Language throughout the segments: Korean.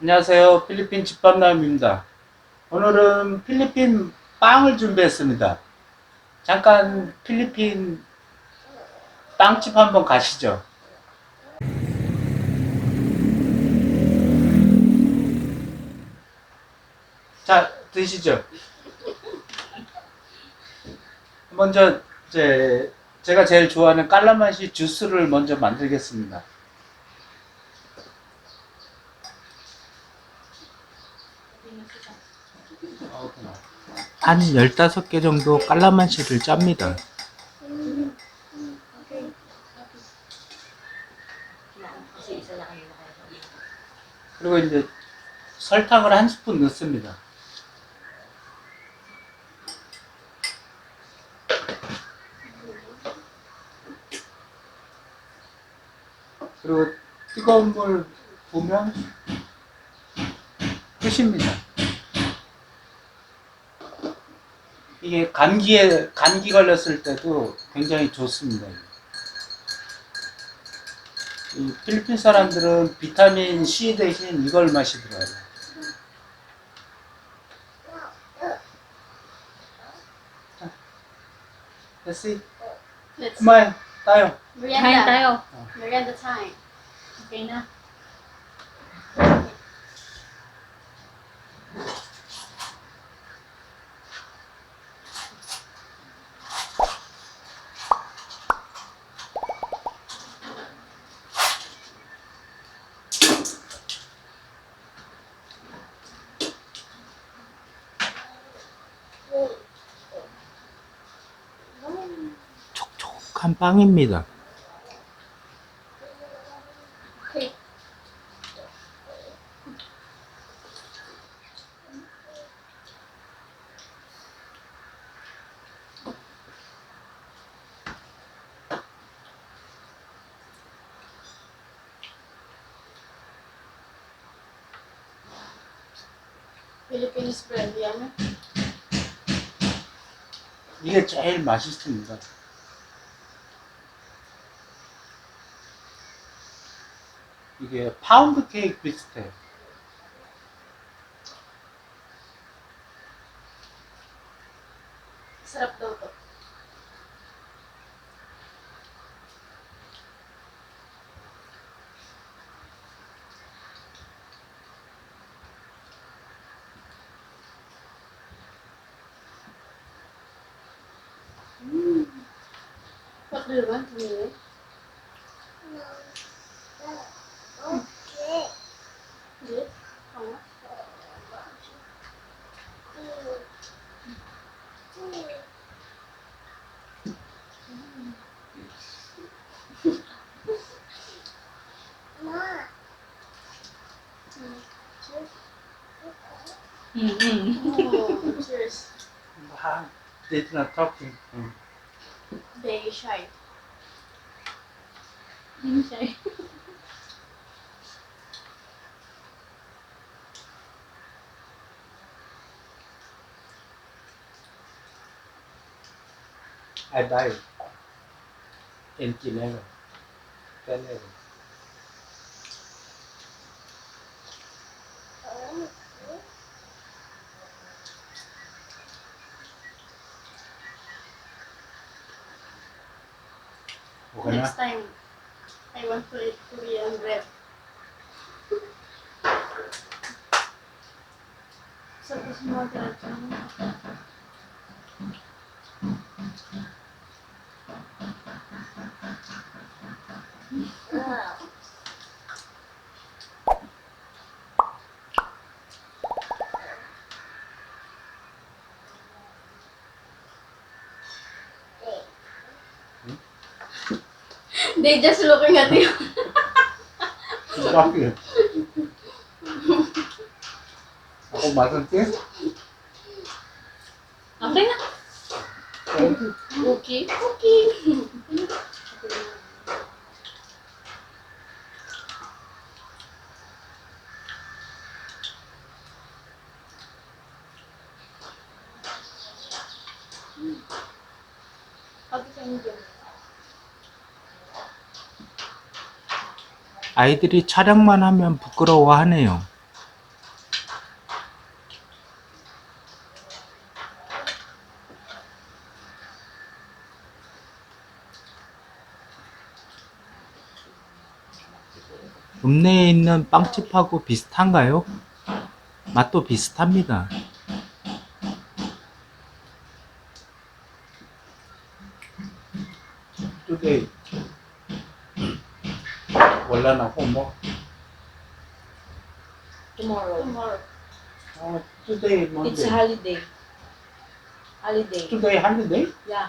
안녕하세요. 필리핀 집밥남입니다. 오늘은 필리핀 빵을 준비했습니다. 잠깐 필리핀 빵집 한번 가시죠. 자, 드시죠. 먼저 이제 제가 제일 좋아하는 깔라맛이 주스를 먼저 만들겠습니다. 한 15개 정도 깔라만시를 짭니다. 그리고 이제 설탕을 한 스푼 넣습니다. 그리고 뜨거운 물 부으면 끝입니다. 이게 감기에 감기 걸렸을 때도 굉장히 좋습니다. 이 필리핀 사람들은 비타민 C 대신 이걸 마시더라고요. 자, 됐어. Let's 그만 따요. Merienda time. Okay na. 촉촉한 빵입니다. Philippines bread, yan. 이게 제일 맛있습니다. 이게 파운드 케이크 비슷해. Do you want me? No. Okay. Yes. How much? Mm-hmm. oh, cheers. Wow, did not talk to mm. Very shy. Being shy. I buy empty level, ten level. Next time, I want to eat Korean bread. Sa mga diretso. They just looking at you. Bakit? Ako masakit? Okay na. Okay, okay. Pati sa 아이들이 촬영만 하면 부끄러워하네요. 읍내에 있는 빵집하고 비슷한가요? 맛도 비슷합니다. 이쪽에 wala na homework. Tomorrow. Tomorrow. Uh, today, It's Monday. a holiday. Holiday. Today, holiday? Yeah.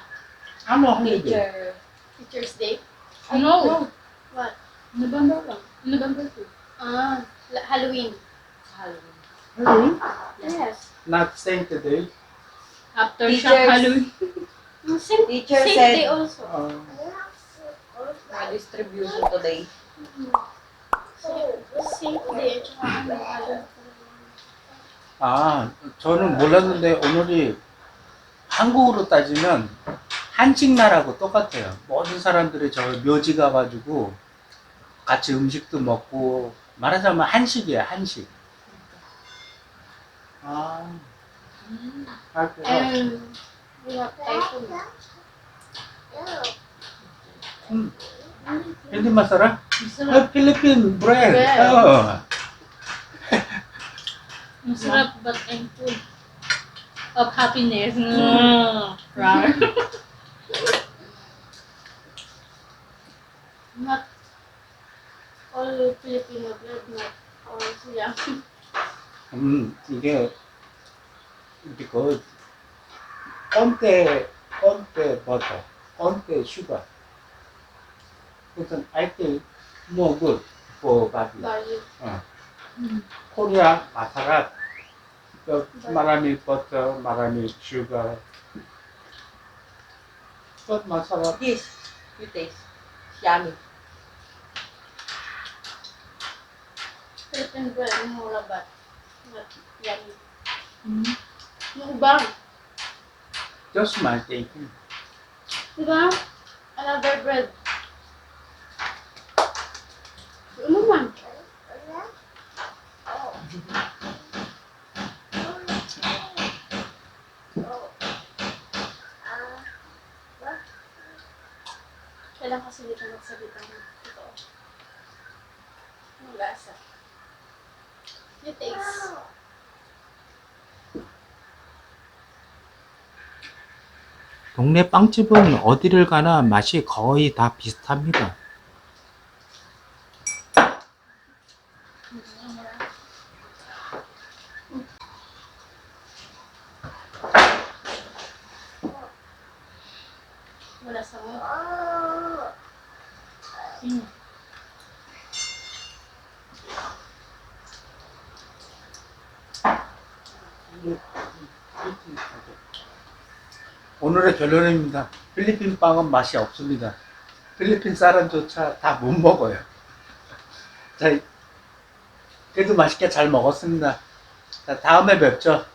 Ano holiday? Teacher. Teacher's Day. No. What? November 1. November 2. Ah, Halloween. Halloween. Halloween? Yes. Not saying today. After Teachers. Halloween. Same, Teacher same said- day also. Uh, distribution today. 아, 저는 몰랐는데 오늘이 한국으로 따지면 한식날하고 똑같아요. 모든 사람들이 저 묘지 가가지고 같이 음식도 먹고 말하자면 한식이에요, 한식. 아, 아 그래서 typhoon. 음, Hindi masarap? Masarap. Ah, Philippine bread. Bread. Oh. Masarap but I'm full of happiness. Mm. mm. Rar. not all Filipino bread, not all siya. Mm, sige. Because konti, konti butter, konti sugar. 터, 건대 슈가. 그래서 I think more good for body. Garlic. 어. Mm. 코리아 마사라 그 마라미 버터, 마라미 슈가. 그 마사라 This. You taste. Yummy. Philippine bread, mura but not yummy. Mm. Yung iba, just my thinking. di ba? Another bread. Dito magsalita ng totoo? Ang lasa. You taste. 동네 빵집은 어디를 가나 맛이 거의 다 비슷합니다. Mo. 오늘의 결론입니다. 필리핀 빵은 맛이 없습니다. 필리핀 쌀은조차 다 못 먹어요. 자, 그래도 맛있게 잘 먹었습니다. 자, 다음에 뵙죠.